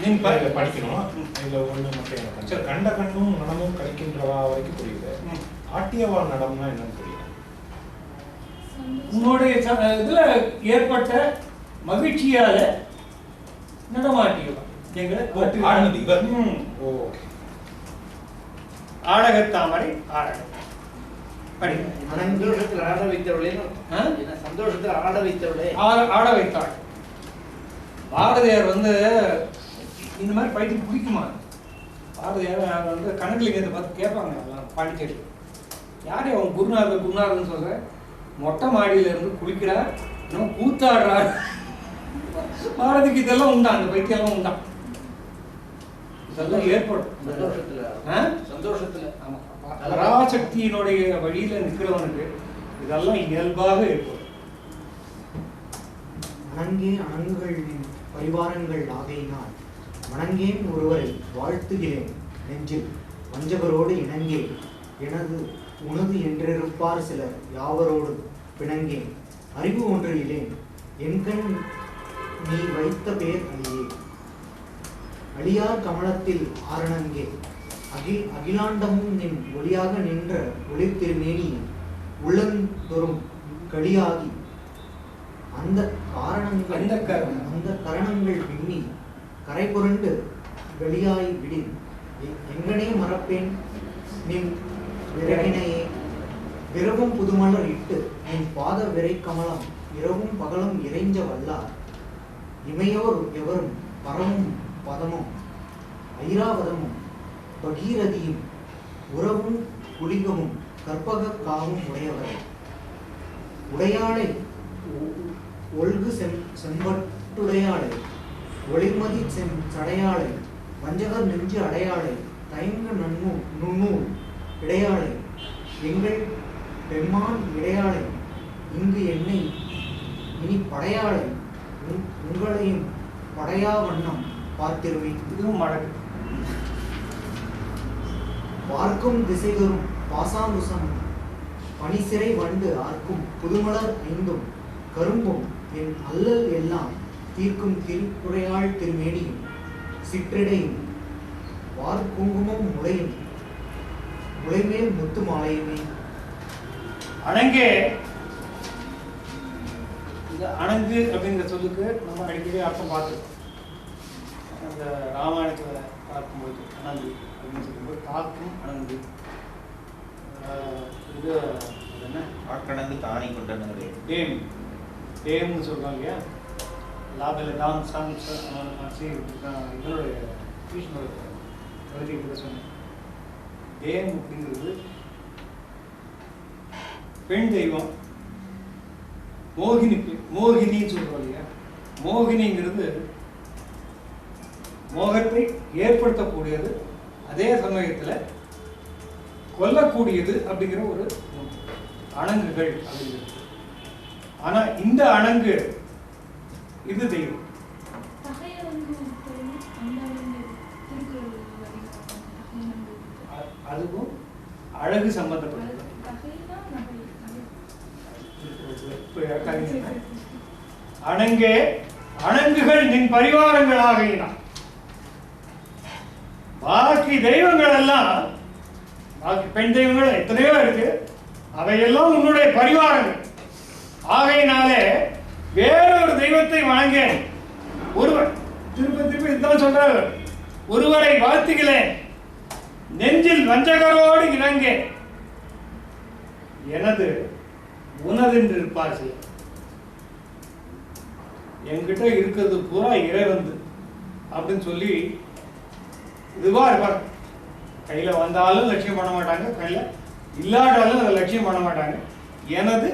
நீங்க இப்ப இதை படிக்கணும். இதுல ஒண்ணு மட்டும் எனக்கு சரி. கண்ட கண்ணும் மனமும் கழிக்கின்றவா வரைக்கும் புரியுது. ஆட்டியவா நடம்னா என்னன்னு புரியல உன்னுடைய ச- இதுல ஏற்பட்ட மகிழ்ச்சியால நடமாட்டியவா? ஓகே. ஆடகத்தாமரை ஆடகம் சந்தோஷத்தில் ஆட வைத்தவளே சந்தோஷத்தில் ஆட வைத்தவளே. ஆட ஆட வைத்தாள். பாரதியார் வந்து இந்த மாதிரி பைத்தியம் பிடிக்குமா? பாரதியார் அவர் வந்து கணக்குலிங்கத்தை பார்த்து கேட்பாங்க எல்லாம் பாண்டிச்சேரி. யார் அவன் குருநாதர் குருநாதர்னு சொல்ற? மொட்டை மாடியில இருந்து குளிக்கிறார் இன்னும் கூத்தாடுறார் பாரதிக்கு இதெல்லாம் உண்டா? அந்த பைத்தியெல்லாம் உண்டா? இதெல்லாம் ஏற்படும். சந்தோஷத்துல. ஆ? சந்தோஷத்துல. ஆமா. பராசக்தியினுடைய வழியில நிற்கிறவனுக்கு இதெல்லாம் இயல்பாக ஏற்படும். வணங்கே அணங்குகளின் பரிவாரங்கள் ஆகையினால் வணங்கேன் ஒருவரை வாழ்த்துகிறேன். நெஞ்சில் வஞ்சகரோடு இணங்கே எனது உனது என்றிருப்பார் சிலர் யாவரோடு பிணங்கேன். அறிவு ஒன்றிலேன் என்கண் நீ வைத்த பேர் அழியே. அழியார் கமலத்தில் ஆரணங்கே. அகில் அகிலாண்டமும் நின் ஒளியாக நின்ற ஒளித்திருமேனியில் உள்ளந்தொறும் களியாகி. அந்த காரணங்கள். அந்த கரணங்கள் விண்ணி கரை புரண்டு வெளியாய் விடின். எங்கனே மறப்பேன்? நின் விரகினையே விரவும் புதுமலர் இட்டு நின் பாத விரை கமலம் இரவும் பகலும் இறைஞ்ச வல்லார். இமையோர் எவரும் பரமும் பதமும் ஐராவதமும் பகீரதியும் உறவும் குளிகமும் கற்பக காவும் உடையவர். உடையாளை ஒ- செம் செம்பட்டுடையாளை. ஒளிமதி செம் சடையாளை வஞ்சகர் நெஞ்சு அடையாளை தயங்க நன்னூ நுண்ணூல் இடையாளை எங்கள் பெம்மான் இடையாளை இங்கு என்னை இனி படையாளை உங்- உங்களையும் படையா வண்ணம் பார்த்திருவேன். இதுவும் மடக்கு பார்க்கும் திசைதொரும் பாசாங்குசம் பனிசிறை வண்டு ஆர்க்கும் புதுமலர் ஐந்தும் கரும்பும் என் அல்லல் எல்லாம் தீர்க்கும் திருக்குறையாள் திருமேனியும் சிற்றிடையும் வார் குங்குமம் முளையும் முளைமேல் முத்து மாலையுமே. அணங்கே இந்த அணங்கு அப்படிங்கிற சொல்லுக்கு நம்ம அடிக்கடி அர்த்தம் பார்த்துருக்கோம் அந்த ராமாயணத்தில் பார்க்கும்போது அணங்கு அப்படின்னு சொல்லும்போது காக்கும் அணங்கு இது என்ன? ஆட்கடந்து தானி கொண்டனரே டேம். டேம்னு சொல்கிறாங்க இல்லையா? லாபில் தாம் சாமி இதனுடைய டியூஷனோட சொன்னேன். டேம் அப்படிங்கிறது பெண் தெய்வம். மோகினி பெண் மோகினின்னு சொல்றோம் இல்லையா? மோகினிங்கிறது மோகத்தை ஏற்படுத்தக்கூடியது அதே சமயத்துல கொல்லக்கூடியது அப்படிங்கிற ஒரு அணங்குகள் அப்படிங்கிறது. ஆனா இந்த அணங்கு இது தெய்வம். அதுவும் அழகு சம்பந்தப்பட்டது. அணங்கே அணங்குகள் நின் பரிவாரங்களாக பாக்கி தெய்வங்கள் எல்லாம் பாக்கி பெண் தெய்வங்கள் எத்தனையோ இருக்கு அவையெல்லாம் உன்னுடைய பரிவாரங்கள். ஆகையினாலே வேறொரு தெய்வத்தை வணங்கேன் ஒருவர் திரும்ப திரும்ப இதுதான் சொல்றாரு ஒருவரை வாழ்த்துகிறேன். நெஞ்சில் வஞ்சகரோடு இணங்க எனது உனதென்று இருப்பார் சிலர். என்கிட்ட இருக்கிறது பூரா இறைவந்து அப்படின்னு சொல்லி இதுவா இருப்பார். கையில வந்தாலும் லட்சியம் பண்ண மாட்டாங்க கையில இல்லாட்டாலும் அதை லட்சியம் பண்ண மாட்டாங்க. எனது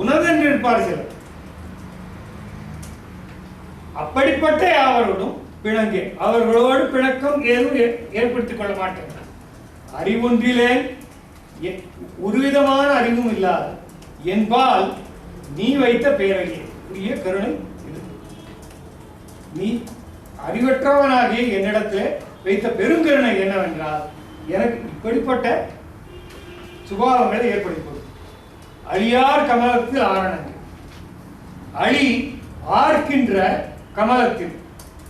உனதென்று இருப்பார் சிலர். அப்படிப்பட்ட யாவரோடும் பிணங்கே. அவர்களோடு பிணக்கம் ஏதும் ஏற்படுத்திக் கொள்ள மாட்டேன். அறிவொன்றிலே எ- ஒருவிதமான அறிவும் இல்லாத என்பால் நீ வைத்த பேரழிய உரிய கருணை இது. நீ அறிவற்றவனாகிய என்னிடத்திலே வைத்த பெருங்கருணை என்னவென்றால் எனக்கு இப்படிப்பட்ட சுபாவங்களை ஏற்படுத்தி கொடு. அழியார் கமலத்தில் ஆரணங்கள். அழி ஆர்க்கின்ற கமலத்தில்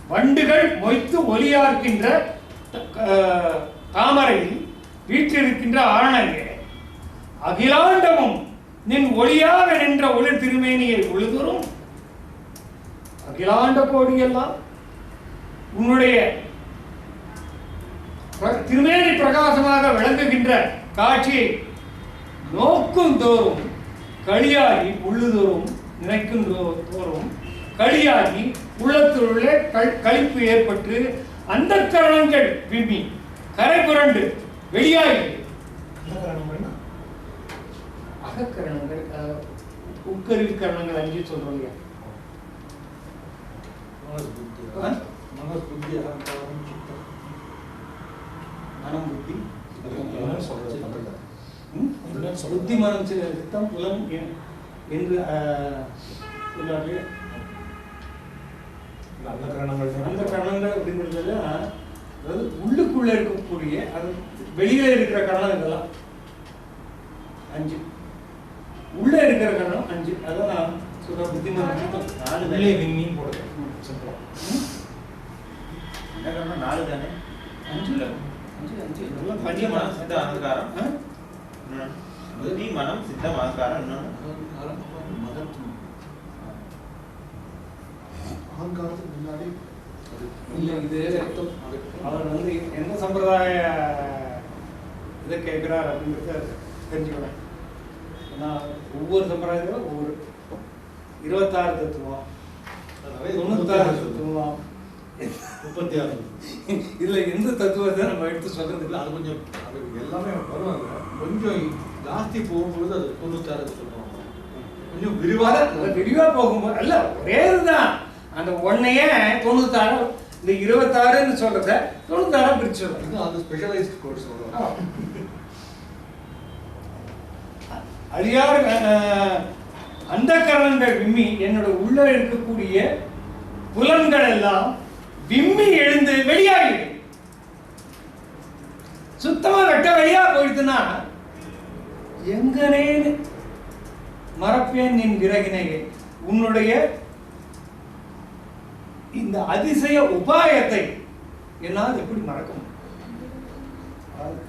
வண்டுகள் மொய்த்து ஒலியார்க்கின்ற தாமரையில் வீற்றிருக்கின்ற ஆரணங்கே அகிலாண்டமும் நின் ஒளியாக நின்ற ஒளி திருமேனியை உழுதுரும் அகிலாண்ட கோடியெல்லாம் உன்னுடைய திருமேனி பிரகாசமாக விளங்குகின்ற காட்சியை நோக்கும் தோறும் களியாகி உள்ளுதோறும் நினைக்கும் தோ- தோறும் களியாகி உள்ளத்துள்ளே கள் களிப்பு ஏற்பட்டு அந்த கரணங்கள் விம்மி. கரை புரண்டு வெளியாகி. அகக்கரணங்கள் உட்கருவி கரணங்கள் அஞ்சு சொல்றோம் இல்லையா? மனஸ் புத்தி மனம் புத்தி? புத்தி மனம் சித்தம் புலம் என்று அந்த கரணங்கள் அந்த கரணங்கள் அப்படிங்கிறது அதாவது உள்ளுக்குள்ள இருக்கக்கூடிய அது வெளியில இருக்கிற கரணம் இதெல்லாம் அஞ்சு. உள்ள இருக்கிற கரணம் அஞ்சு. அதான் நான் சொல்ற. நாலு தானே. விண்மீன் போடுது. சிம்பிளா? என்ன காரணம்? நாலு தானே. அஞ்சு இல்ல. அஞ்சு அஞ்சு. பஞ்ச மனம் சித்த அகங்காரம். புத்தி மனம் சித்தம் அகங்காரம் இன்னொன்னு அகங்காரத்துக்கு முன்னாடி இல்ல, இது. அவர் வந்து எந்த சம்பிரதாய இதை கேட்கிறார் அப்படிங்கிறத தெரிஞ்சுக்கணும் ஏன்னா ஒவ்வொரு சம்பிரதாயத்திலும் ஒவ்வொரு இருபத்தாறு தத்துவம் தொண்ணூத்தாறு தத்துவம். முப்பத்தி ஆறு இதுல எந்த தத்துவத்தை நம்ம எடுத்து இல்ல, அது கொஞ்சம் அது எல்லாமே பரவாயில்ல கொஞ்சம் ஜாஸ்தி போகும்பொழுது அது தொண்ணூத்தாறு சொல்லுவாங்க கொஞ்சம் விரிவாக அது விரிவா போகும்போது அல்ல ஒரே இதுதான் அந்த ஒன்னையே தொண்ணூத்தாறு இந்த இருபத்தாறுன்னு சொல்றத தொண்ணூத்தாறா பிரிச்சு அது ஸ்பெஷலைஸ்ட் கோர்ஸ் அழியார் அந்த கரணங்கள் விம்மி என்னோட உள்ள இருக்கக்கூடிய புலன்கள் எல்லாம் விம்மி எழுந்து வெளியாகிடும் சுத்தமா வெட்ட வெளியா போயிடுதுன்னா எங்கனேன்னு மறப்பேன் நின் விறகினையே. உன்னுடைய இந்த அதிசய உபாயத்தை என்னால் எப்படி மறக்க முடியும்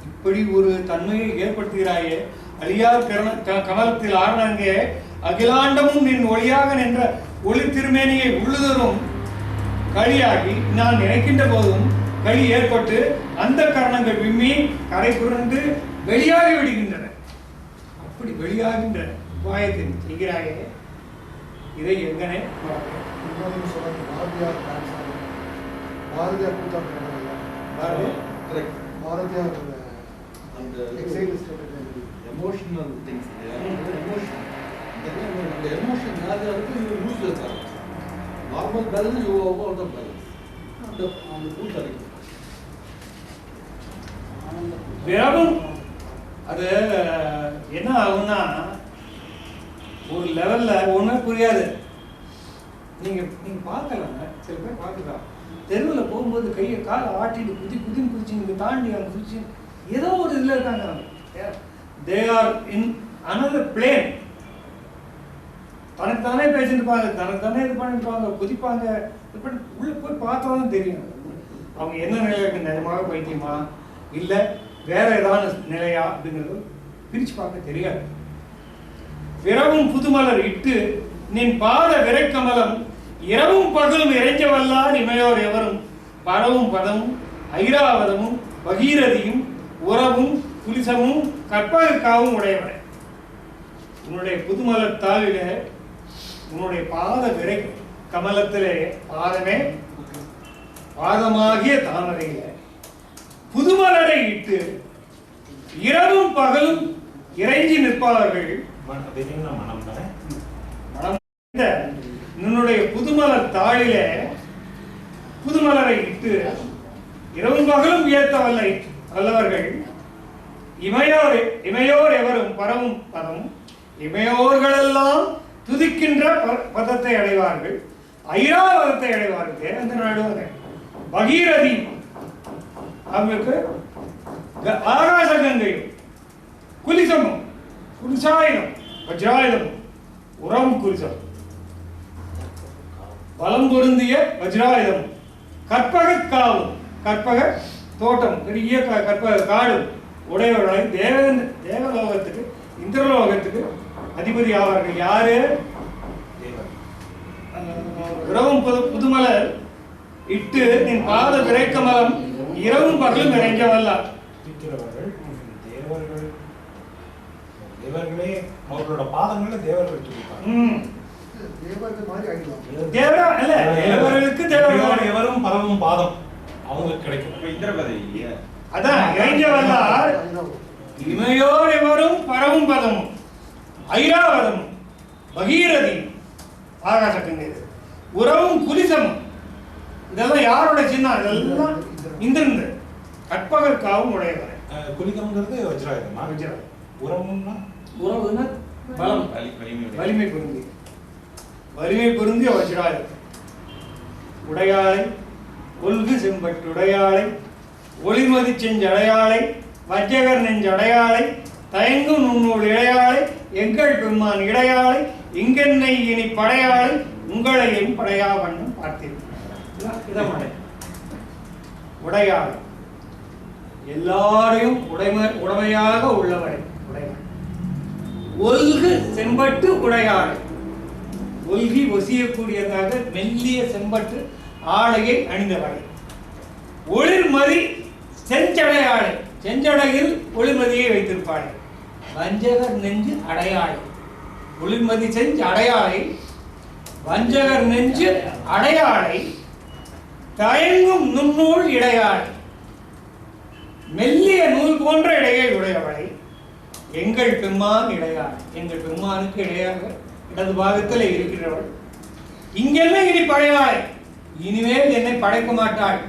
இப்படி ஒரு தன்மையை ஏற்படுத்துகிறாயே அழியார் கரண க- கமலத்தில் ஆடினங்கே அகிலாண்டமும் நின் ஒளியாக நின்ற ஒளி திருமேனியை உள்ளுதரும் களியாகி நான் நினைக்கின்ற போதும் களி ஏற்பட்டு அந்த கரணங்கள் விம்மி கரை புரண்டு வெளியாகி விடுகின்றன அப்படி வெளியாகின்ற உபாயத்தை செய்கிறாயே இதை எங்கனே மறப்பேன். இன்னொரு சொல்றாங்க பாரதியார். பாரதியார் கூத்தாடுறாங்க பாரதி? கரெக்ட் பாரதியார் அந்த எமோஷனல் திங்ஸ். எமோஷன் அந்த எமோஷன் யார் யாருக்கு இது லூஸ் இருக்காங்க normal balance you out of balance அந்த அந்த கூத்தாடிக்கும் விரவும் அது என்ன ஆகும்னா ஒரு லெவல்ல ஒண்ணுமே புரியாது. நீங்க நீங்க பார்க்கலாங்க சில பேர் பார்க்கலாம் தெருவில் போகும்போது கையை காலை ஆட்டிட்டு குதி குதின்னு குதிச்சு இங்கே தாண்டி அங்கே குதிச்சு ஏதோ ஒரு இதுல இருக்காங்க they are in another plane தனக்கு தானே பேசிட்டு இருப்பாங்க தனக்கு தானே இது பண்ணிருப்பாங்க குதிப்பாங்க. இது பண்ணி உள்ள போய் பார்த்தா தான் தெரியும். அவங்க என்ன நிலையில இருக்கு நிஜமாக பைத்தியமா இல்ல வேற ஏதாவது நிலையா அப்படிங்கிறது பிரிச்சு பார்க்க தெரியாது. விரவும் புதுமலர் இட்டு நின் பாத விரைக்கமலம் இரவும் பகலும் இறைஞ்சவல்லார் இமையோர் எவரும்? பரவும் பதமும் ஐராவதமும் பகீரதியும் உறவும் குலிசமும் கற்பகக்காவும் உடையவனே உன்னுடைய புதுமலர் தாளிலே உன்னுடைய பாத விரை கமலத்திலே பாதமே பாதமாகிய தாமரையில. புதுமலரை இட்டு இரவும் பகலும் இறைஞ்சி விரைவுனா மனம் மனம் உன்னுடைய புதுமலர் தாளிலே புதுமலரை இட்டு இரவும் பகலும் ஏத்த வல்லை வல்லவர்கள். இமையோர் இமையோர் எவரும் பரவும் பதம். இமையோர்களெல்லாம் துதிக்கின்ற பதத்தை அடைவார்கள். ஐராவதத்தை அடைவார்கள். அந்த நடுவாங்க பகீரதி. அவங்களுக்கு க- ஆகாச கங்கையும் குலிசமும் குலிசாயுதம் வஜ்ராயுதம் உரம் குலிசம் பலம் பொருந்திய வஜ்ராயுதம். கற்பக காவு கற்பக தோட்டம். பெரிய க- கற்பக காடு. உடையவர்களாய் தேவ தேவலோகத்துக்கு இந்திரலோகத்துக்கு அதிபதி ஆவார்கள். யாரு? இரவும் புது புதுமலர். இட்டு நின் பாத விரைக்கமலம் இரவும் பகலும் நிறைஞ்சவல்ல இருக்கிறவர்கள் தேவர்கள். அவர்களோட பாதங்களை தேவர்கள் துடிப்பாங்க ம் தேவர்கள் மாதிரி ஆகிடுவாங்க. தேவரா? இல்ல தேவர்களுக்கு தேவர்? தேவர்கள் எவரும் பரவும் பாதம் அவங்களுக்கு கிடைக்கும். இப்ப இந்திர பதவி அதான் இறைஞ்சவல்லார் இமையோர் எவரும் பரவும் பதமும் ஐராவதமும் பகீரதி ஆகாச கண்ணீர் உறவும் குலிசமும் இதெல்லாம் யாரோட சின்னம்? இதெல்லாம் இந்திரன். கற்பகற்காவும் உடையவர். குலிகம்ங்கிறது வஜ்ராயுதமா? வஜ்ராயுதம். உறவுன்னா? உறவுன்னா பலம். வலி வலிமை. வலிமை பொருந்தி வலிமை பொருந்திய வஜ்ராயுதம் உடையாளை கொள்கு செம்பட்டுடையாளை ஒளிமதி செஞ்சடையாளை வஜ்ஜகர் நெஞ்சடையாளை தயங்கும் நுண்ணூல் இடையாளை எங்கள் பெம்மான் இடையாளை இங்கென்னை இனி படையாளை உங்களையும் படையா வண்ணம் பார்த்திருக்கிறார் உடையாளை. எல்லாரையும் உடைமை உடமையாக உள்ளவரை. உடைமை ஒல்கு செம்பட்டு உடையாளை. ஒல்கி ஒசியக்கூடியதாக மெல்லிய செம்பட்டு ஆடையை அணிந்தவரை. ஒளிர்மதி செஞ்சடையாளை செஞ்சடையில் ஒளிர்மதியை வைத்திருப்பாள். வஞ்சகர் நெஞ்சு அடையாளை ஒளிர்மதி செஞ்சு அடையாளை வஞ்சகர் நெஞ்சு அடையாளை தயங்கும் நுண்ணூல் இடையாளை. மெல்லிய நூல் போன்ற இடையை உடையவளை எங்கள் பெம்மான் இடையாள். எங்கள் பெம்மானுக்கு இடையாக இடது பாகத்தில் இருக்கிறவள். இங்கெல்லாம் இனி படையாள் இனிமேல் என்னை படைக்க மாட்டாள்.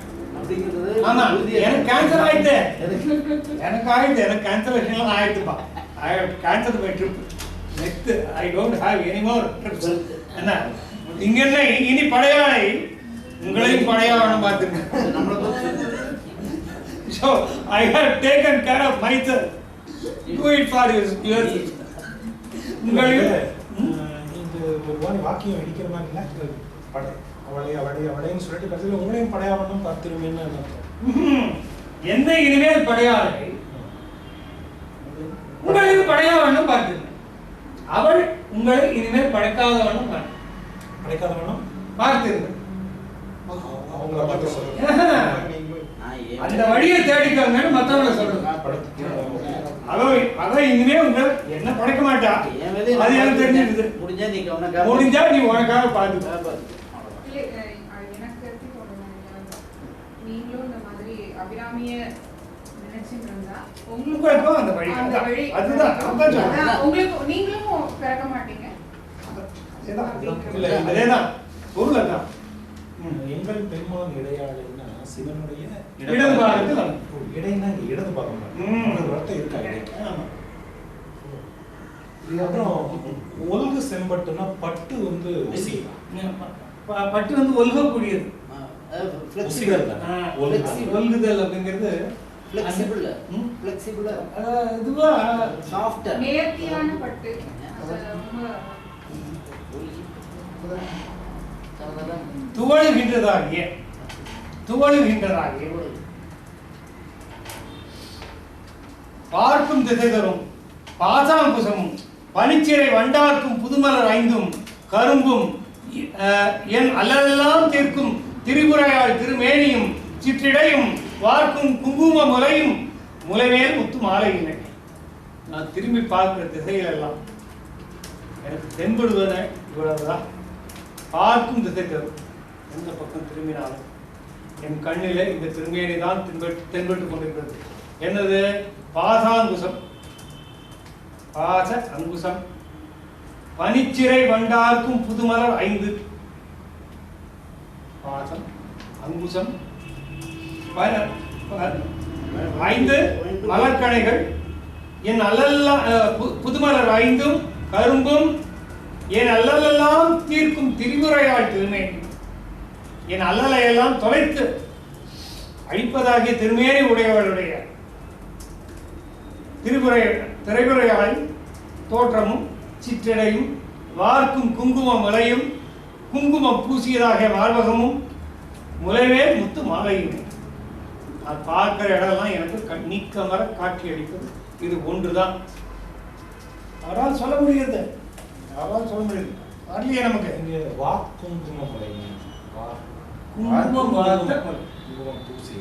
ஆமா எனக்கு கேன்சல் எதுக்கு? எனக்கு ஆயிடுது எனக்கு கேன்சலேஷன் எல்லாம் ஆயிடுதுப்பா I cancel my trip next I don't have any more trips என்ன? இங்க என்ன இனி படையாளை உங்களையும் படையாளம் பார்த்துருங்க நம்மளை So I have taken care of myself. Do it for you, yourself. உங்களையும் வாணி வாக்கியம் இடிக்கிற மாதிரி இல்ல. இந்த படை. அவளை அவளை அவளைன்னு சொல்லிட்டு கடைசியில் உங்களையும் படையாவணும் அர்த்தம். ம்ஹும். என்னை இனிமேல் படையாளை? உங்களையும் படையாவண்ணம் பார்த்துங்க அவள் உங்களை இனிமேல் படைக்காதவண்ணம் பார்த்து படைக்காதவனும் பார்த்துங்க அவங்கள பார்த்து சொல்லுங்க. அந்த வழியை தேடிக்கோங்கன்னு மத்தவங்களை சொல்லுங்க. அவ இனிமே உங்களை என்ன படைக்க மாட்டா? என் வேலையை அது எனக்கு தெரிஞ்சிருது. முடிஞ்சா நீ முடிஞ்சா நீ உனக்காக தோணுதுன்னா, நீங்களும் இந்த மாதிரி அபிராமிய நினைச்சிட்டு இருந்தா உங்களுக்கும் அந்த வழி. அந்த அதான். வழி. அதுதான், அதான் சொல்றேன். அதான், உங்களுக்கு நீங்களும் பிறக்க மாட்டீங்க. அதேதான். பொருள் அதான் எங்கள் பெருமான் இடையாளுன்னா சிவனுடைய இடது இடைன்னா இங்க இடது பாகம். ஒரு வார்த்தை இருக்கா? இடை ஆமா. அப்புறம் ஒல்கு செம்பட்டுனா பட்டு வந்து பட்டு வந்து ஒல்கக்கூடியது. ஒல்குதல் அப்படிங்கிறது ஃபிளெக்சிபிள் ம். ஃபிளெக்சிபிள் இதுவா? சாஃப்டா நேர்த்தியான பட்டு. அது ரொம்ப துவழுகின்றதாகிய துவழுகின்றதாகிய பார்க்கும் திசை தரும் பாசாங்குசமும் பனிச்சிறை வண்டார்க்கும் புதுமலர் ஐந்தும் கரும்பும் என் அல்லலெல்லாம் தீர்க்கும் திரிபுரையால் திருமேனியும் சிற்றிடையும் வார்க்கும் குங்கும முலையும் முலைமேல் முத்து மாலை இல்லை. நான் திரும்பி பார்க்கிற திசைகள் எல்லாம் எனக்கு தென்படுவன இவ்வளவுதான். பார்க்கும் திசை தரும். எந்த பக்கம் திரும்பினாலும் என் கண்ணிலே இந்த திருமேனி தான் தென்பட்டு தென்பட்டு கொண்டிருக்கிறது. என்னது? பாசாங்குசம். பாச அங்குசம் பனிச்சிறை வண்டார்க்கும் புதுமலர் ஐந்து. பாசம் அங்குசம். ஐந்து மலர்கணைகள் என் அல்லல்லாம் அஹ், புதுமலர் ஐந்தும் கரும்பும் என் அல்லலெல்லாம் தீர்க்கும் திருமுறையால் திருமேனி. என் அல்லலை எல்லாம் தொலைத்து அழிப்பதாகிய திருமேனி உடையவளுடைய திருமுறை திரைபுரையாய் தோற்றமும் சிற்றடையும் வார்க்கும் குங்குமம் மலையும் குங்குமம் பூசியதாகிய மார்பகமும் முளைவே முத்து மாலையும். அது பார்க்கிற இடம்லாம் எனக்கு க- நீக்கமர காட்சி அளிப்பது இது ஒன்றுதான். அவரால் சொல்ல முடியுது அவரால் சொல்ல முடியுது வரலையே நமக்கு. இங்க வாக்குங்கும முறை வா குங்குமம். குங்குமம் பூசி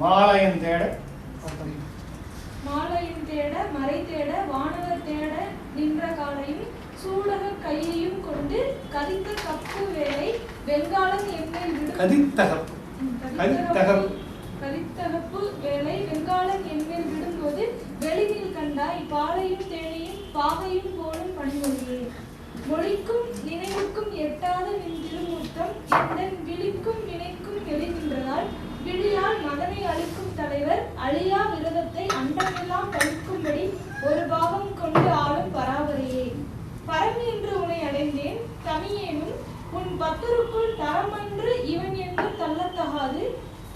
மாலையன் தேட மாலையும் தேட மறை தேட வானவர் தேட நின்ற காலையும் சூடக கையையும் கொண்டு கதித்த கப்பு வேலை வெங்காளம் எண்ணெய் விடும். கதித்தகப்பு கதித்தகப்பு. கதித்தகப்பு வேலை வெங்காளம் எண்ணெய் விடும்போது வெளியில் கண்டாய் பாலையும் தேனையும் பாகையும் போலும் பணிமொழியே மொழிக்கும் நினைவுக்கும் எட்டாத நின் திருமூர்த்தம் எந்தன் விழிக்கும் வினைக்கும் வெளிநின்றதால் விழியால் மகனை அளிக்கும் தலைவர் அழியா விரதத்தை அண்டமெல்லாம் பழிக்கும்படி ஒரு பாகம் கொண்டு ஆளும் பராபரியே. பரம் என்று உனை அடைந்தேன் தமியேனும் உன் பத்தருக்குள் தரமன்று இவன் என்று தள்ளத்தகாது.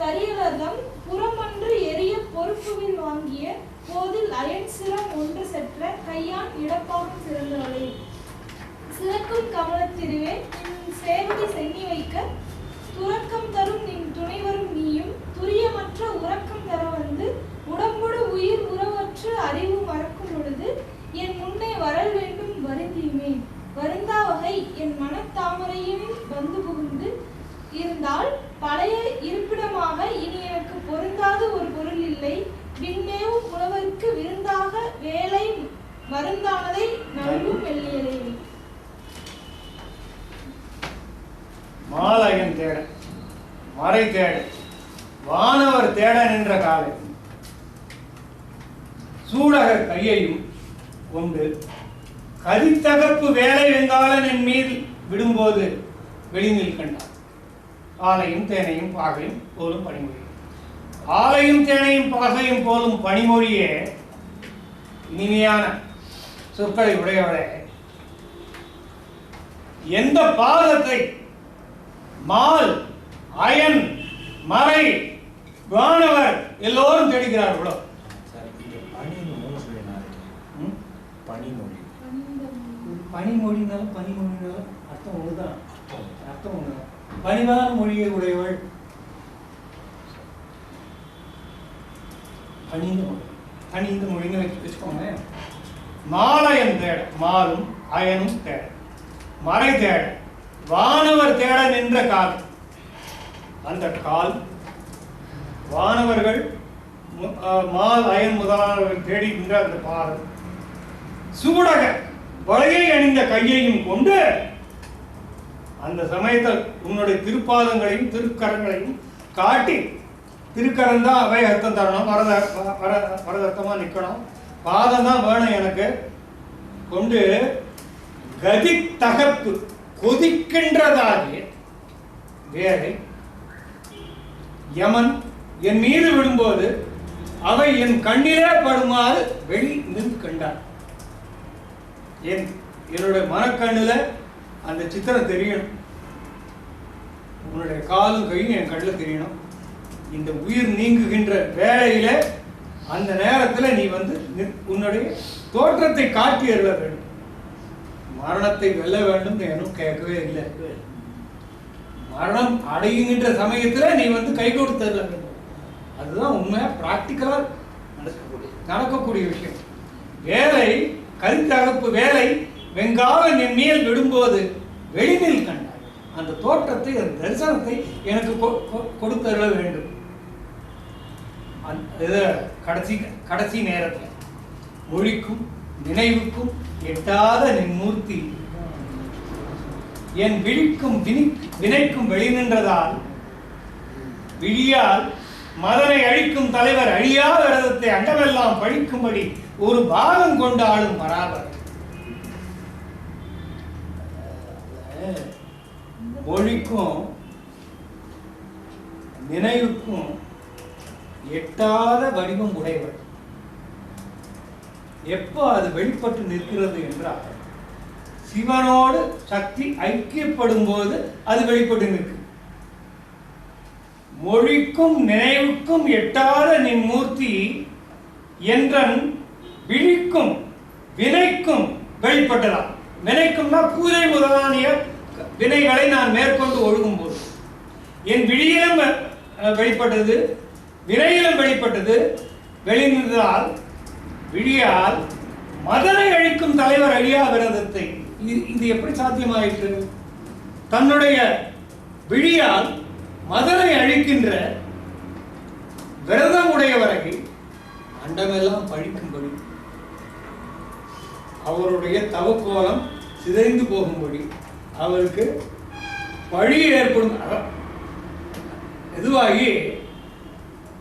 தரியரதம் புறமன்று எரிய பொறுப்புவில் வாங்கிய போதில் அயன் சிரம் ஒன்று செற்ற கையான் இடப்பாகும் சிறந்தவளே. சிறக்கும் கமலத்திருவே என் சேவடி சென்னி வைக்க துறக்கம் தரும் நின் துணைவரும் நீயும் துரியமற்ற உறக்கம் தர வந்து உடம்போடு உயிர் உறவற்று அறிவு மறக்கும் பொழுது என் முன்னே வரல் வேண்டும் வருந்தியுமே. வருந்தா வகை என் மனத்தாமரையும் வந்து புகுந்து இருந்தால் பழைய இருப்பிடமாக இனி எனக்கு பொருந்தாத ஒரு பொருள் இல்லை. விண்மேவும் புலவருக்கு விருந்தாக வேலை மருந்தானதை நல்கும் வெள்ளியலே மாலையன் தேட மறை தேட வானவர் தேட நின்ற காலை. சூடக கையையும் கொண்டு கதித்தகப்பு வேலை வெங்காலன் என் மீது விடும்போது வெளிநில் கண்டார். ஆலையும் தேனையும் பாகையும் போலும் பணிமொழியும் ஆலையும் தேனையும் பாகையும் போலும் பணிமொழியே இனிமையான சொற்களை உடையவரே எந்த பாதத்தை மால் அயன் மறை வானவர் எல்லோரும் தேடுகிறார்களோ? பனிமொழி. பனிமொழினாலும் பனிமொழினாலும் அர்த்தம் ஒண்ணுதான். அர்த்தம் ஒண்ணுதான். பணிவான மொழியை உடையவள் பணிந்த மொழி. பணிந்த மொழின்னு வச்சு வச்சுக்கோங்க மாலயம் தேட மாலும் அயனும் தேட. மறை தேட. வானவர் தேட நின்ற கால். அந்த கால் வானவர்கள் மால் அயன் முதலானவர்கள் தேடி நின்ற அந்த பாதம் சூடக வளையை அணிந்த கையையும் கொண்டு அந்த சமயத்தில் உன்னுடைய திருப்பாதங்களையும் திருக்கரங்களையும் காட்டி திருக்கரம் தான் அவை அர்த்தம் தரணும் வரத வர வரதர்த்தமா நிற்கணும் பாதம் தான் வேணும் எனக்கு கொண்டு கதி தகப்பு கொதிக்கின்றதாகிய வேலை யமன் என் மீது விடும்போது அவை என் கண்ணிலே படுமாறு வெளி நின்று கண்டார். என் என்னுடைய மனக்கண்ணில் அந்த சித்திரம் தெரியணும். உன்னுடைய காலும் கையும் என் கண்ணில் தெரியணும். இந்த உயிர் நீங்குகின்ற வேளையில அந்த நேரத்துல நீ வந்து உன்னுடைய தோற்றத்தை காட்டி அருள வேண்டும். மரணத்தை வெல்ல வேண்டும் எனும் கேட்கவே இல்லை. மரணம் அடையுகின்ற சமயத்துல நீ வந்து கை கொடுத்து அதுதான் உண்மையா பிராக்டிக்கலா நடக்கக்கூடிய நடக்கக்கூடிய விஷயம். வேலை கருத்தகப்பு வேலை வெங்காலம் என் விடும்போது வெளிநில் கண்டார் அந்த தோற்றத்தை அந்த தரிசனத்தை எனக்கு கொ- கொ- கொடுத்தருள வேண்டும். அந்த- இது கடைசி கடைசி நேரத்தில் மொழிக்கும் நினைவுக்கும் எட்டாத நின்மூர்த்தி என் விழிக்கும் வினி- வினைக்கும் வெளிநின்றதால் விழியால் மதனை அழிக்கும் தலைவர் அழியா விரதத்தை அண்டமெல்லாம் பழிக்கும்படி ஒரு பாகம் கொண்டு ஆளும் பராபர் மொழிக்கும் நினைவுக்கும் எட்டாத வடிவம் உடையவர். எப்போ அது வெளிப்பட்டு நிற்கிறது என்றால் சிவனோடு சக்தி ஐக்கியப்படும் போது அது வெளிப்பட்டு நிற்கும். மொழிக்கும் நினைவுக்கும் எட்டாத நின் மூர்த்தி என்றன் விழிக்கும் வினைக்கும் வெளிப்பட்டதாம் வினைக்கும்னா பூஜை முதலானிய வினைகளை நான் மேற்கொண்டு ஒழுகும் போது என் விழியிலும் வெளிப்பட்டது வினையிலும் வெளிப்பட்டது வெளிநின்றால் விழியால் மதனை அழிக்கும் தலைவர் அழியா விரதத்தை. இது இது எப்படி சாத்தியமாயிற்று? தன்னுடைய விழியால் மதனை அழிக்கின்ற விரதம் உடையவரை அண்டமெல்லாம் பழிக்கும்படி அவருடைய தவக்கோலம் சிதைந்து போகும்படி அவருக்கு பழி ஏற்படும். எதுவாகி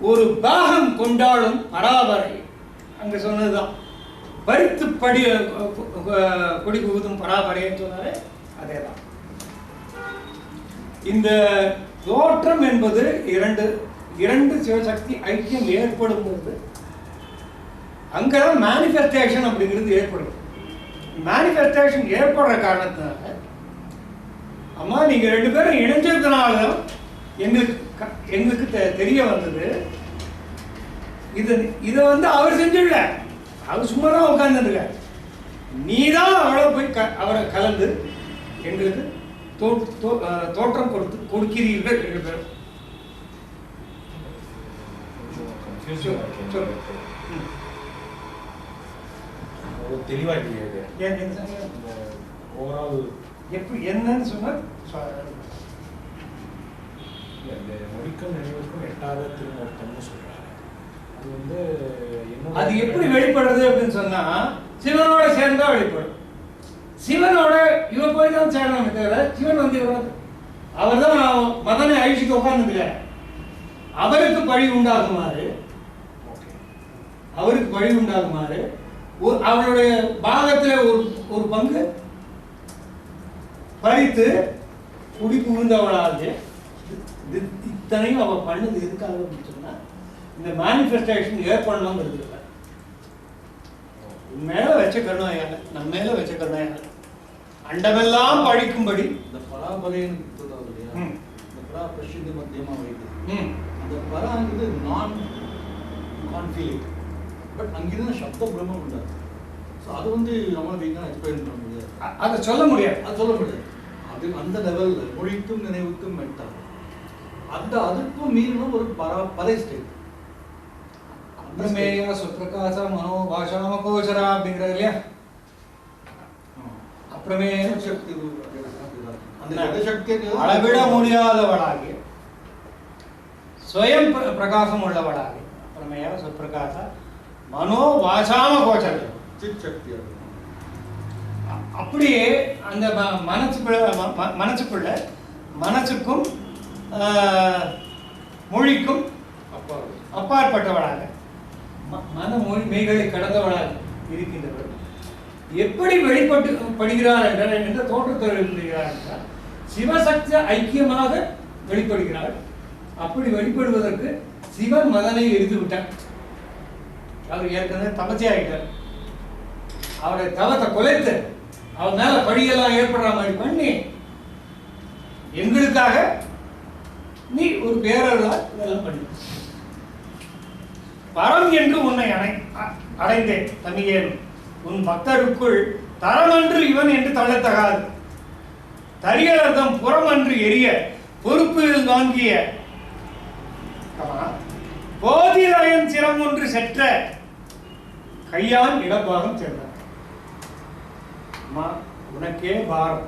ஒரு பாகம் கொண்டாடும் பராபரை அங்க சொன்னதுதான். பறித்து படி கொடி புகுதும் பராபரைன்னு சொன்னாரு. அதேதான். இந்த தோற்றம் என்பது இரண்டு இரண்டு சிவசக்தி ஐக்கியம் ஏற்படும் போது அங்கதான் மேனிஃபெஸ்டேஷன் அப்படிங்கிறது ஏற்படும். மேனிஃபெஸ்டேஷன் ஏற்படுற காரணத்தினால அம்மா நீங்க ரெண்டு பேரும் இணைஞ்சதுனால எங்களுக்கு எங்களுக்கு தெ- தெரிய வந்தது. இது இதை வந்து அவர் செஞ்சிடல அவர் சும்மா தான் உட்கார்ந்துருக்க நீ தான் அவளை போய் க அவரை கலந்து எங்களுக்கு தோ- தோற்றம் கொடுத்து கொடுக்கிறீர்கள் ரெண்டு பேரும் எப்படி என்னன்னு சொன்னா சொ- இந்த மொழிக்கும் நினைவுக்கும் எட்டாத திருமூர்த்தம்னு சொல்றாரு அது வந்து அது எப்படி வெளிப்படுறது அப்படின்னு சொன்னா சிவனோட சேர்ந்தா வெளிப்படும். சிவனோட இவ போய் தான் சேரணும் தவிர சிவன் வந்து இவர் அவர் தான் மதனை அழிச்சுட்டு உட்கார்ந்துக்கல அவருக்கு பழி உண்டாகுமாறு அவருக்கு பழி உண்டாகுமாறு ஒரு- அவருடைய பாகத்துல ஒரு ஒரு பங்கு பறித்து குடி புகுந்தவளாக இது- இத்தனையும் அவ பண்ணது எதுக்காக அப்படின்னு இந்த மேனிஃபெஸ்டேஷன் ஏற்படணுங்கிறது இல்லை. மேல வச்ச கருணாயால நம்ம மேல வச்ச கருணாயால அண்டமெல்லாம் பழிக்கும்படி இந்த பராபரைன்னு சொல்றாரு இல்லையா. இந்த பரா பிரசித்தி மத்தியமா வைக்குது அந்த பராங்கிறது நான் கான்ஃபிலிக் பட் அங்கிருந்து சப்த பிரம்மம் உண்டாது ஸோ அது வந்து நம்மளால வீக்காக எக்ஸ்பிளைன் பண்ண முடியாது. அதை சொல்ல முடியாது. அது சொல்ல முடியாது. அது அந்த லெவலில் மொழிக்கும் நினைவுக்கும் மெட்டா அந்த அதுக்கும் மீறினும் ஒரு பரா பறை ஸ்டேட் அப்ரமேய சுப்பிரகாச மனோ பாஷாம கோச்சரா அப்படிங்கிறது இல்லையா அப்புறமேய சக்தி அந்த ஜடசக்திக்கு அளவிட முடியாதவளாகி ஸ்வயம் பிர- பிரகாசம் உள்ளவளாகி அப்புறமேய சுப்பிரகாச மனோ வாசாம சக்தி அது அ- அப்படியே அந்த மனசுக்குள்ள மனசுக்குள்ள மனசுக்கும் மொழிக்கும் அப்பா அப்பாற்பட்டவளாக மன மொழி மெய்களை கடந்தவளாக இருக்கின்றவர் எப்படி வெளிப்பட்டு படுகிறார் என்றால் என்ற தோற்றத்தை வெளிப்படுகிறார் என்றால் சிவசக்தி ஐக்கியமாக வெளிப்படுகிறார் அப்படி வெளிப்படுவதற்கு சிவன் மதனை எரிந்து விட்டார் அவர் ஏற்கனவே தபசி ஆகிட்டார். அவருடைய தவத்தை குலைத்து அவர் மேல பழியெல்லாம் ஏற்படுற மாதிரி பண்ணி எங்களுக்காக நீ ஒரு பேரர்களால் இதெல்லாம் பண்ணி. பரம் என்று உன்னை அணை அடைந்தேன் தமியேன் உன் பக்தருக்குள் தரமன்று இவன் என்று தள்ளத்தகாது. தரியலர்தம் புறமன்று எரிய பொறுப்பில் வாங்கிய. ஆமா. சிரம் ஒன்று செற்ற கையான் இடப்பாகம் சென்றான் அம்மா உனக்கே பாரம்.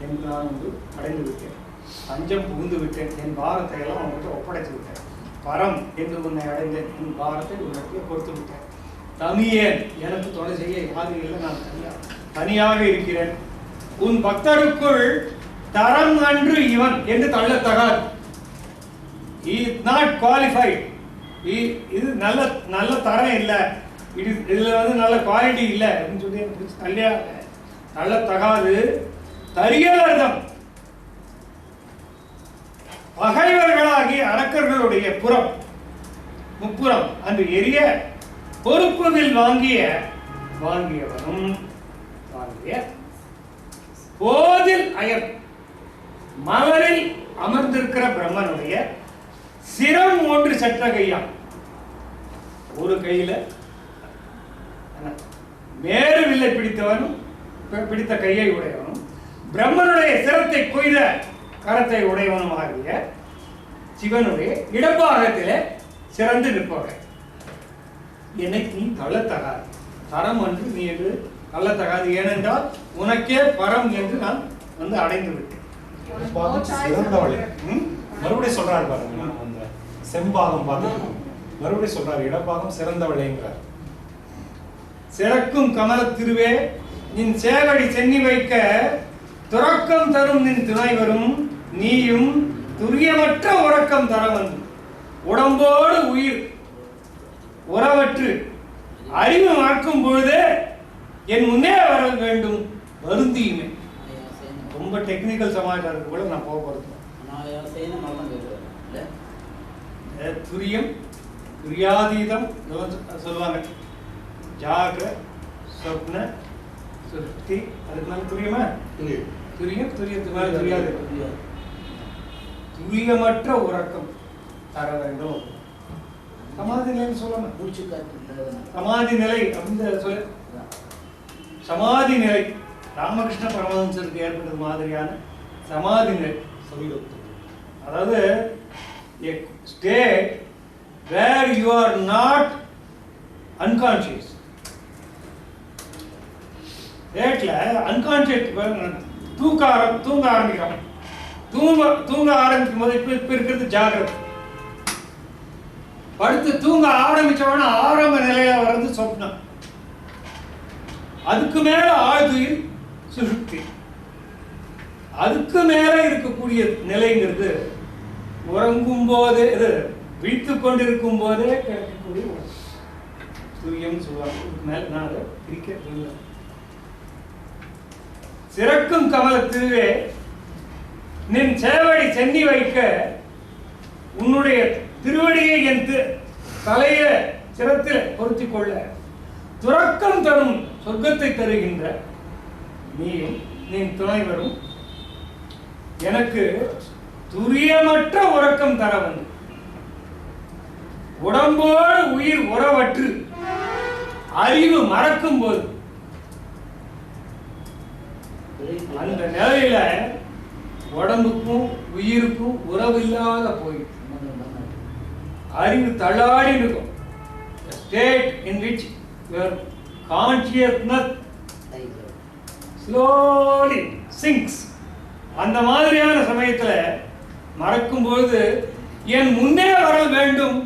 என்று நான் வந்து அடைந்து விட்டேன். பஞ்சம் புகுந்து விட்டேன். என் பாரத்தை எல்லாம் உனக்கு ஒப்படைத்து விட்டேன். பரம் என்று உன்னை அடைந்தேன். என் பாரத்தை உனக்கு கொடுத்து விட்டேன். தமியேன் எனக்கு தொலை செய்ய யாரும் இல்லை நான் தனியாக தனியாக இருக்கிறேன். உன் பக்தருக்குள் தரம் அன்று இவன் என்று தள்ளத்தகார். இஸ் நாட் குவாலிஃபைட் இது நல்ல நல்ல தரம் இல்லை. இது இதில் வந்து நல்ல குவாலிட்டி இல்லை அப்படின்னு சொல்லி எனக்கு பிடிச்சி தள்ளத்தகாது. தரியலர்தம் பகைவர்களாகி அரக்கர்களுடைய புறம் முப்புறம் அன்று எரிய பொறுப்புகள் வாங்கிய வாங்கியவனும் வாங்கிய போதில் அயர் மலரில் அமர்ந்திருக்கிற பிரம்மனுடைய சிரம் ஒன்று சற்ற கையாம் ஒரு கையில என்ன, மேரு வில்லை பிடித்தவனும் பிடித்த கையை உடையவனும் பிரம்மனுடைய சிரத்தை கொய்த கரத்தை உடையவனும் ஆகிய சிவனுடைய இடப்பாகத்திலே சிறந்து நிற்பவர்கள் என்னை நீ தள்ளத்தகாது. தரம் என்று நீ என்று தள்ளத்தகாது? ஏனென்றால் உனக்கே பரம் என்று நான் வந்து அடைந்து விட்டேன்? மறுபடியும் சொல்றாரு பாருங்க அந்த செம்பாகம் பார்த்து மறுபடியும் சொல்றாரு இடப்பாகம் சிறந்தவளேங்கிறார். சிறக்கும் கமல திருவே நின் சேவடி சென்னி வைக்க துறக்கம் தரும் நின் துணை வரும் நீயும் துரியமற்ற உறக்கம் தர வந்து. உடம்போடு உயிர். உறவற்று. அறிவு மறக்கும் பொழுதே என் முன்னே வர வேண்டும். வருந்தியுமே. ரொம்ப டெக்னிக்கல் சமாச்சாரத்துக்கு கூட நான் போக அஹ் துரியம் துரியாதீதம் சொல்லுவாங்க. ஜாகிர சொப்ன சுருத்தி அதுக்கு மேல துரியமா. துரியம் துரியத்துக்கு மேல துரியாதீதம். துரியமற்ற உறக்கம் தர வேண்டும். சமாதி நிலைன்னு சொல்லணும். மூச்சு காற்று சமாதி நிலை அப்படின்னு சொல்ல சமாதி நிலை. ராமகிருஷ்ண பரமஹம்சருக்கு ஏற்பட்டது மாதிரியான சமாதி நிலை. அதாவது a state where you are not unconscious. ஸ்டேட்ல அன்கான்சியஸ் தூக்க ஆரம் தூங்க ஆரம்பிக்கிறோம். தூங்க தூங்க ஆரம்பிக்கும் போது இப்போ இப்போ இருக்கிறது ஜாகிரதை. படுத்து தூங்க ஆரம்பிச்சவன ஆரம்ப நிலையில வர்றது சொப்னம். அதுக்கு மேல ஆழ்துயில் சுசுப்தி அதுக்கு மேல இருக்கக்கூடிய நிலைங்கிறது உறங்கும் போதே இது விழித்து கொண்டிருக்கும் போதே கிடைக்கக்கூடிய உறக்கம். சொல்லுவாங்க. மேல நான் அதை பிரிக்க சிறக்கும் கமல திருவே நின் சேவடி சென்னி வைக்க உன்னுடைய திருவடியை என் தலைய சிரத்தில் பொருத்தி கொள்ள. துறக்கம் தரும் சொர்க்கத்தை தருகின்ற நீயும் நீ துணை வரும் எனக்கு துரியமற்ற உறக்கம் தர வந்து உடம்போடு உயிர் உறவற்று அறிவு மறக்கும் போது அந்த நிலையில உடம்புக்கும் உயிருக்கும் உறவில்லாத போயிடுச்சு அறிவு தள்ளாடி இருக்கும். State in which your consciousness slowly sinks அந்த மாதிரியான சமயத்தில் மறக்கும் பொழுது என் முன்னே வர வேண்டும்.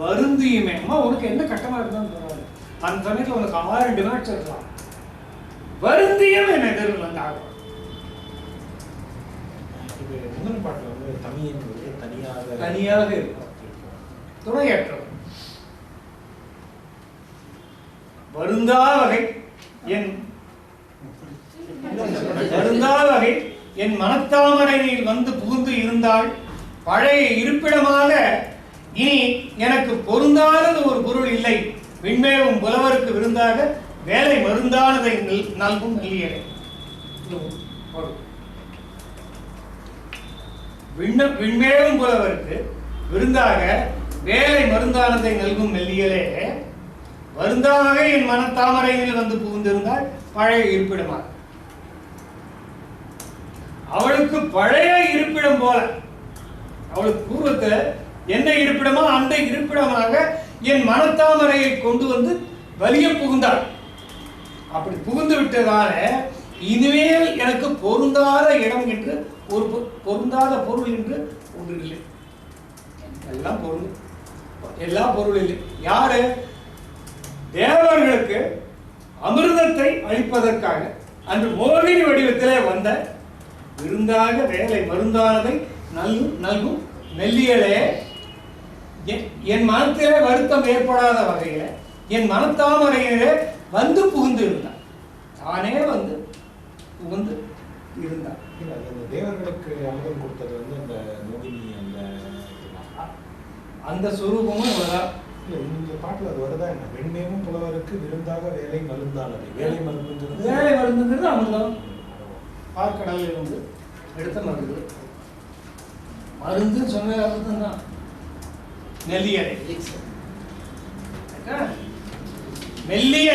வருந்தியுமே. அம்மா உனக்கு என்ன கட்டமாக இருந்தாலும் பரவாயில்ல அந்த சமயத்தில் உனக்கு ஆறு டிமாண்ட்ஸ் இருக்கலாம் வருந்தியும் என் எதிரில் வந்து ஆகும் இது முந்தின பாட்டுல வந்து தமிழ் வந்து தனியாக தனியாக இருக்கும் துணையற்றவர் வருந்தா வகை என் வருந்தா வகை என் மனத்தாமரையில் வந்து புகுந்து இருந்தால் பழைய இருப்பிடமாக இனி எனக்கு பொருந்தாதது ஒரு பொருள் இல்லை. விண்மேவும் புலவருக்கு விருந்தாக வேலை மருந்தானதை நல்- நல்கும் நல்லியலை விண்ண விண்மேவும் புலவருக்கு விருந்தாக வேலை மருந்தானதை நல்கும் மெல்லியலே வருந்தாகவே என் மனத்தாமரையில் வந்து புகுந்திருந்தால் பழைய இருப்பிடமாக. அவளுக்கு பழைய இருப்பிடம் போல. அவளுக்கு பூர்வத்துல என்ன இருப்பிடமோ அந்த இருப்பிடமாக என் மனத்தாமரையை கொண்டு வந்து வலிய புகுந்தாள். அப்படி புகுந்து விட்டதால இனிமேல் எனக்கு பொருந்தாத இடம் என்று ஒரு பொ- பொருந்தாத பொருள் என்று ஒன்று இல்லை எல்லாம் பொருள். எல்லா பொருள் இல்லை. யாரு? தேவர்களுக்கு அமிர்தத்தை அளிப்பதற்காக அன்று மோகினி வடிவத்திலே வந்த விருந்தாக வேலை மருந்தானதை நல்கும் நல்கும் மெல்லியலே. என்- என் மனத்திலே வருத்தம் ஏற்படாத வகையில் என் மனத்தாமரையிலே வந்து புகுந்து இருந்தார். தானே வந்து புகுந்து இருந்தார். இல்ல, அந்த தேவர்களுக்கு அமுதம் கொடுத்தது வந்து அந்த மோகினி அந்த. அந்த சுரூபமும் இவர்தான் இல்ல இந்த பாட்டுல அது வருதா என்ன? வெண்மேவும் புலவருக்கு விருந்தாக வேலை மருந்தானது வேலை மருந்துங்கிறது வேலை மருந்துங்கிறது அமிர்தம் பார்க்கடலில் இருந்து எடுத்த மருந்து. மருந்துன்னு சொன்ன அர்த்தம் தான். நெல்லியலை மெல்லிய